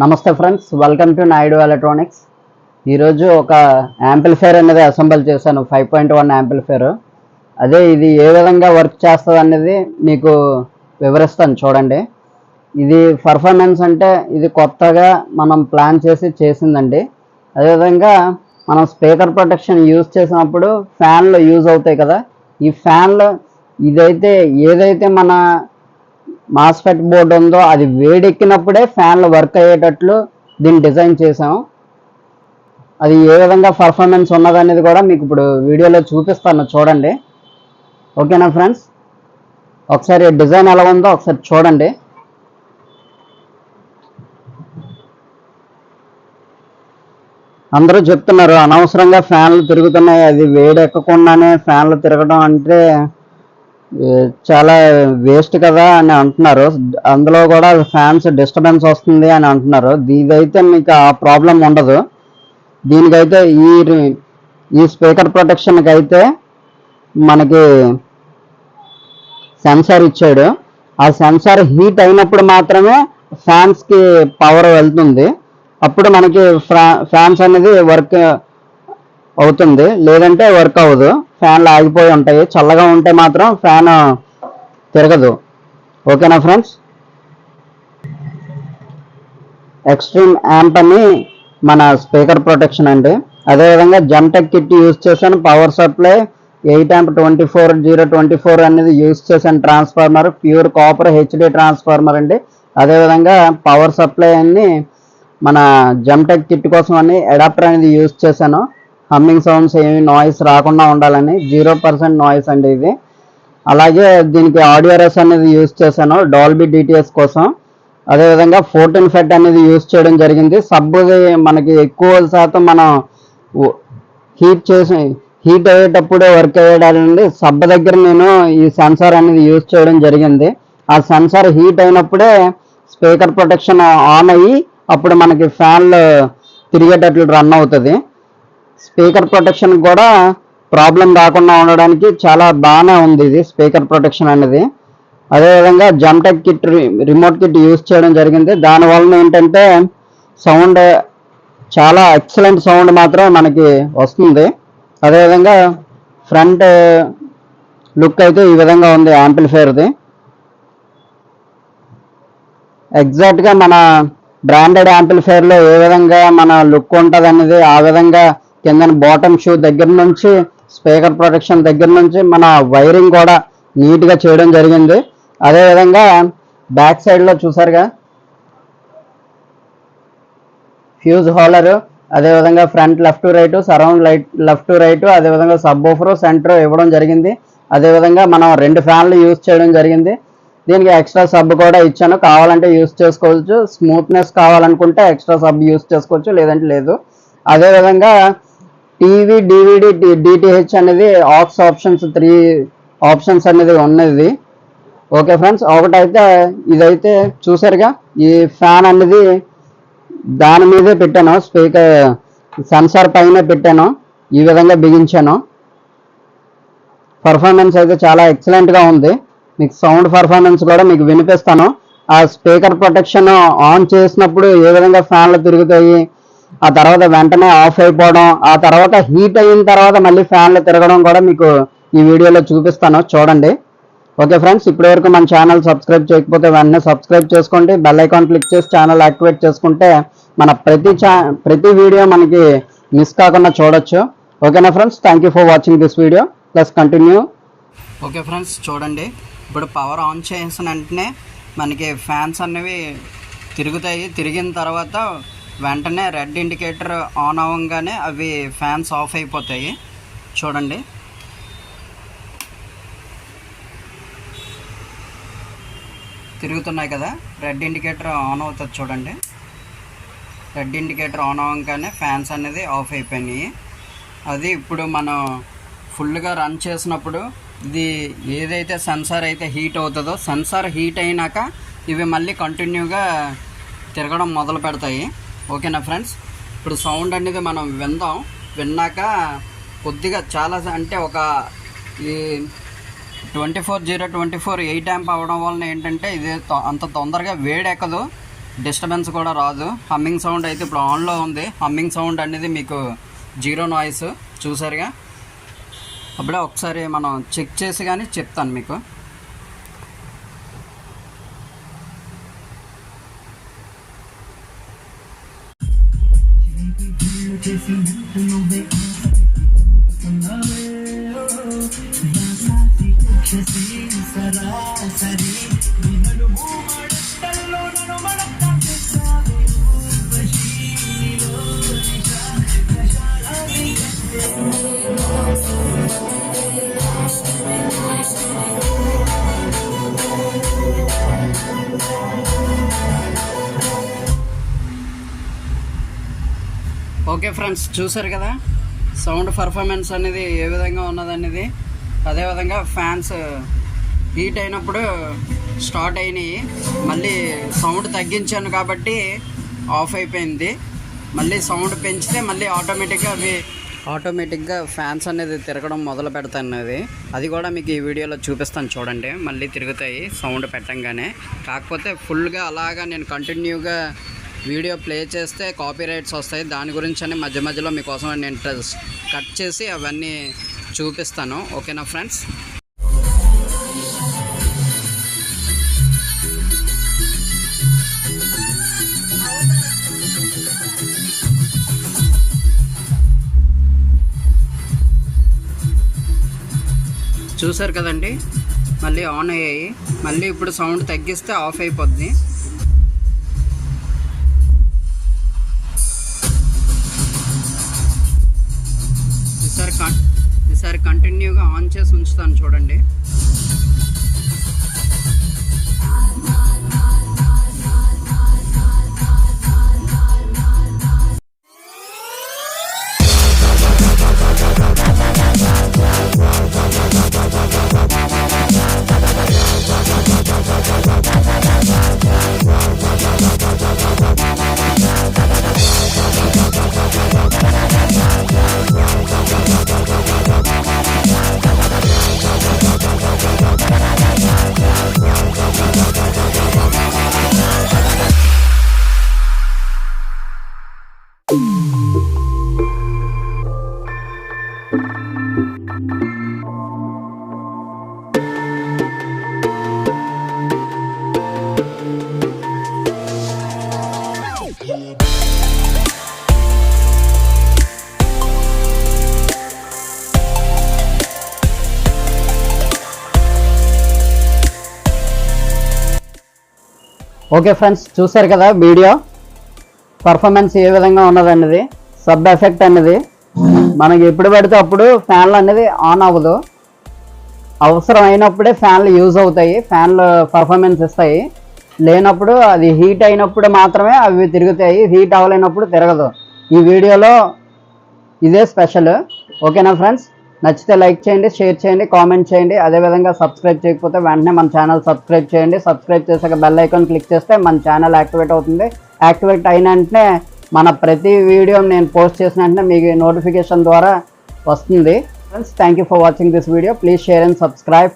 నమస్తే friends welcome to Naidu electronics. ఈరోజు ఒక యాంప్లిఫైర్ అనేది అసెంబుల్ చేశాను ఫైవ్ పాయింట్ వన్ యాంప్లిఫైర్ అదే ఇది ఏ విధంగా వర్క్ చేస్తుంది అనేది మీకు వివరిస్తాను చూడండి. ఇది పర్ఫార్మెన్స్ అంటే ఇది కొత్తగా మనం ప్లాన్ చేసి చేసిందండి. అదేవిధంగా మనం స్పీకర్ ప్రొటెక్షన్ యూజ్ చేసినప్పుడు ఫ్యాన్లు యూజ్ అవుతాయి కదా. ఈ ఫ్యాన్లు ఇదైతే ఏదైతే మన మాస్ఫెట్ బోర్డు ఉందో అది వేడెక్కినప్పుడే ఫ్యాన్లు వర్క్ అయ్యేటట్లు దీన్ని డిజైన్ చేసాం అది ఏ విధంగా పర్ఫార్మెన్స్ ఉన్నదనేది కూడా మీకు ఇప్పుడు వీడియోలో చూపిస్తాను చూడండి. ఓకేనా ఫ్రెండ్స్ ఒకసారి డిజైన్ ఎలా ఉందో ఒకసారి చూడండి. అందరూ చెప్తున్నారు అనవసరంగా ఫ్యాన్లు తిరుగుతున్నాయి అది వేడెక్కకుండానే ఫ్యాన్లు తిరగడం అంటే చాలా వేస్ట్ కదా అని అంటున్నారు. అందులో కూడా ఫ్యాన్స్ డిస్టర్బెన్స్ వస్తుంది అని అంటున్నారు. ఇదైతే మీకు ఆ ప్రాబ్లం ఉండదు. దీనికైతే ఈ ఈ స్పీకర్ ప్రొటెక్షన్కి అయితే మనకి సెన్సార్ ఇచ్చాడు. ఆ సెన్సార్ హీట్ అయినప్పుడు మాత్రమే ఫ్యాన్స్కి పవర్ వెళ్తుంది. అప్పుడు మనకి ఫ్యాన్స్ అనేది వర్క్ అవుతుంది. లేదంటే వర్క్ అవ్వదు. ఫ్యాన్లు ఆగిపోయి ఉంటాయి. చల్లగా ఉంటే మాత్రం ఫ్యాన్ తిరగదు. ఓకేనా ఫ్రెండ్స్ ఎక్స్ట్రీమ్ యాంప్ అని మన స్పీకర్ ప్రొటెక్షన్ అండి. అదేవిధంగా జమ్టెక్ కిట్ యూజ్ చేశాను. Power supply eight amp twenty four zero twenty four అనేది యూజ్ చేశాను. Transformer pure copper HD transformer అండి. అదేవిధంగా పవర్ సప్లై అన్ని మన జమ్టెక్ కిట్ కోసం అని అడాప్టర్ అనేది యూజ్ చేశాను. హమ్మింగ్ సౌండ్స్ ఏమి నాయిస్ రాకుండా ఉండాలని జీరో పర్సెంట్ నాయిస్ అండి ఇది. అలాగే దీనికి ఆడియో రెస్ అనేది యూజ్ చేశాను డాల్బీ డిటిఎస్ కోసం. అదేవిధంగా ఫోర్టీన్ ఫెట్ అనేది యూజ్ చేయడం జరిగింది. సబ్ మనకి ఎక్కువ శాతం మనం హీట్ చేసి హీట్ అయ్యేటప్పుడే వర్క్ అయ్యేటండి సబ్బు దగ్గర నేను ఈ సెన్సార్ అనేది యూజ్ చేయడం జరిగింది. ఆ సెన్సార్ హీట్ అయినప్పుడే స్పీకర్ ప్రొటెక్షన్ ఆన్ అయ్యి అప్పుడు మనకి ఫ్యాన్లు తిరిగేటట్లు రన్ అవుతుంది. స్పీకర్ ప్రొటెక్షన్ కూడా ప్రాబ్లం రాకుండా ఉండడానికి చాలా బాగానే ఉంది ఇది స్పీకర్ ప్రొటెక్షన్ అనేది. అదేవిధంగా జమ్టెక్ కిట్ రిమోట్ కిట్ యూజ్ చేయడం జరిగింది. దానివలన ఏంటంటే సౌండ్ చాలా ఎక్సలెంట్ సౌండ్ మాత్రం మనకి వస్తుంది. అదేవిధంగా ఫ్రంట్ లుక్ అయితే ఈ విధంగా ఉంది యాంప్లిఫైర్ది ఎగ్జాక్ట్గా మన బ్రాండెడ్ యాంప్లిఫైర్లో ఏ విధంగా మన లుక్ ఉంటుంది అనేది ఆ విధంగా కింద బాటమ్ షూ దగ్గర నుంచి స్పీకర్ ప్రొటెక్షన్ దగ్గర నుంచి మన వైరింగ్ కూడా నీట్గా చేయడం జరిగింది. అదేవిధంగా బ్యాక్ సైడ్లో చూసారుగా? ఫ్యూజ్ హోలర్ అదేవిధంగా front left right surround light left right అదేవిధంగా సబ్ ఓఫర్ సెంటర్ ఇవ్వడం జరిగింది. అదేవిధంగా మనం రెండు ఫ్యాన్లు యూజ్ చేయడం జరిగింది. దీనికి ఎక్స్ట్రా సబ్ కూడా ఇచ్చాను. కావాలంటే యూజ్ చేసుకోవచ్చు. స్మూత్నెస్ కావాలనుకుంటే ఎక్స్ట్రా సబ్ యూజ్ చేసుకోవచ్చు. లేదంటే లేదు. అదేవిధంగా టీవీ డివిడి డిటిహెచ్ అనేది ఆక్స్ ఆప్షన్స్ త్రీ ఆప్షన్స్ అనేది ఉన్నది ఓకే ఫ్రెండ్స్ ఒకటైతే ఇదైతే చూసారుగా ఈ ఫ్యాన్ అనేది దాని మీదే పెట్టాను స్పీకర్ సెన్సార్ పైన పెట్టాను ఈ విధంగా బిగించాను. పర్ఫార్మెన్స్ అయితే చాలా ఎక్సలెంట్గా ఉంది. మీకు సౌండ్ పర్ఫార్మెన్స్ కూడా మీకు వినిపిస్తాను. ఆ స్పీకర్ ప్రొటెక్షన్ ఆన్ చేసినప్పుడు ఏ విధంగా ఫ్యాన్లు తిరుగుతాయి ఆ తర్వాత వెంటనే ఆఫ్ అయిపోవడం ఆ తర్వాత హీట్ అయిన తర్వాత మళ్ళీ ఫ్యాన్లు తిరగడం కూడా మీకు ఈ వీడియోలో చూపిస్తాను చూడండి. ఓకే ఫ్రెండ్స్ ఇప్పటి వరకు మన ఛానల్ సబ్స్క్రైబ్ చేయకపోతే వెంటనే సబ్స్క్రైబ్ చేసుకోండి. బెల్ ఐకాన్ క్లిక్ చేసి ఛానల్ యాక్టివేట్ చేసుకుంటే మన ప్రతి ప్రతి వీడియో మనకి మిస్ కాకుండా చూడొచ్చు. ఓకేనా friends thank you for watching this video plus continue okay friends చూడండి. ఇప్పుడు పవర్ ఆన్ చేసిన వెంటనే మనకి ఫ్యాన్స్ అనేవి తిరుగుతాయి. తిరిగిన తర్వాత వెంటనే రెడ్ ఇండికేటర్ ఆన్ అవ్వగానే అవి ఫ్యాన్స్ ఆఫ్ అయిపోతాయి. చూడండి. తిరుగుతున్నాయి కదా. రెడ్ ఇండికేటర్ ఆన్ అవుతుంది చూడండి. రెడ్ ఇండికేటర్ ఆన్ అవ్వగానే ఫ్యాన్స్ అనేది ఆఫ్ అయిపోయినాయి. అది ఇప్పుడు మనం ఫుల్గా రన్ చేసినప్పుడు ఇది ఏదైతే సెన్సార్ అయితే హీట్ అవుతుందో సెన్సార్ హీట్ అయినాక ఇవి మళ్ళీ కంటిన్యూగా తిరగడం మొదలు పెడతాయి. ఓకేనా ఫ్రెండ్స్? ఇప్పుడు సౌండ్ అనేది మనం విందాం. విన్నాక కొద్దిగా చాలా అంటే ఒక ఈ twenty four zero twenty four eight amp అవ్వడం వలన ఏంటంటే ఇది తొ- అంత తొందరగా వేడెక్కదు. డిస్టర్బెన్స్ కూడా రాదు. హమ్మింగ్ సౌండ్ అయితే ఇప్పుడు ఆన్లో ఉంది. హమ్మింగ్ సౌండ్ అనేది మీకు జీరో నాయిస్ చూసారుగా? అప్పుడే ఒకసారి మనం చెక్ చేసి కానీ చెప్తాను మీకు. Thank you. ఓకే ఫ్రెండ్స్ చూసారు కదా? సౌండ్ పర్ఫార్మెన్స్ అనేది ఏ విధంగా ఉన్నదనేది. అదేవిధంగా ఫ్యాన్స్ హీట్ అయినప్పుడు స్టార్ట్ అయినాయి. మళ్ళీ సౌండ్ తగ్గించాను కాబట్టి ఆఫ్ అయిపోయింది. మళ్ళీ సౌండ్ పెంచితే మళ్ళీ ఆటోమేటిక్గా అవి ఆటోమేటిక్గా ఫ్యాన్స్ అనేది తిరగడం మొదలు పెడతాయి అది కూడా మీకు ఈ వీడియోలో చూపిస్తాను చూడండి. మళ్ళీ తిరుగుతాయి సౌండ్ పెట్టంగానే. కాకపోతే ఫుల్గా అలాగా నేను కంటిన్యూగా వీడియో ప్లే చేస్తే కాపీ రైట్స్ వస్తాయి. దాని గురించి అని మధ్య మధ్యలో మీకోసం నేను కట్ చేసి అవన్నీ చూపిస్తాను. ఓకేనా ఫ్రెండ్స్? చూసారు కదండి? మళ్ళీ ఆన్ అయ్యాయి. మళ్ళీ ఇప్పుడు సౌండ్ తగ్గిస్తే ఆఫ్ అయిపోద్ది. ఆన్ చేసి ఉంచుతాను చూడండి. ఓకే ఫ్రెండ్స్ చూసారు కదా వీడియో? పర్ఫార్మెన్స్ ఏ విధంగా ఉన్నదన్నది సబ్ ఎఫెక్ట్ అనేది మనకి ఎప్పుడు పడితే అప్పుడు ఫ్యాన్లు అనేది ఆన్ అవ్వదు. అవసరం అయినప్పుడే ఫ్యాన్లు యూజ్ అవుతాయి ఫ్యాన్లు పర్ఫార్మెన్స్ ఇస్తాయి. లేనప్పుడు అది హీట్ అయినప్పుడు మాత్రమే అవి తిరుగుతాయి హీట్ అవ్వలేనప్పుడు తిరగదు. ఈ వీడియోలో ఇదే స్పెషల్ ఓకేనా ఫ్రెండ్స్? నచ్చితే లైక్ చేయండి షేర్ చేయండి కామెంట్ చేయండి. అదేవిధంగా సబ్స్క్రైబ్ చేయకపోతే వెంటనే మన ఛానల్ సబ్స్క్రైబ్ చేయండి. సబ్స్క్రైబ్ చేశాక బెల్ ఐకాన్ క్లిక్ చేస్తే మన ఛానల్ యాక్టివేట్ అవుతుంది. యాక్టివేట్ అయిన వెంటనే మన ప్రతి వీడియో నేను పోస్ట్ చేసిన వెంటనే మీకు నోటిఫికేషన్ ద్వారా వస్తుంది. Friends thank you for watching this video please share and subscribe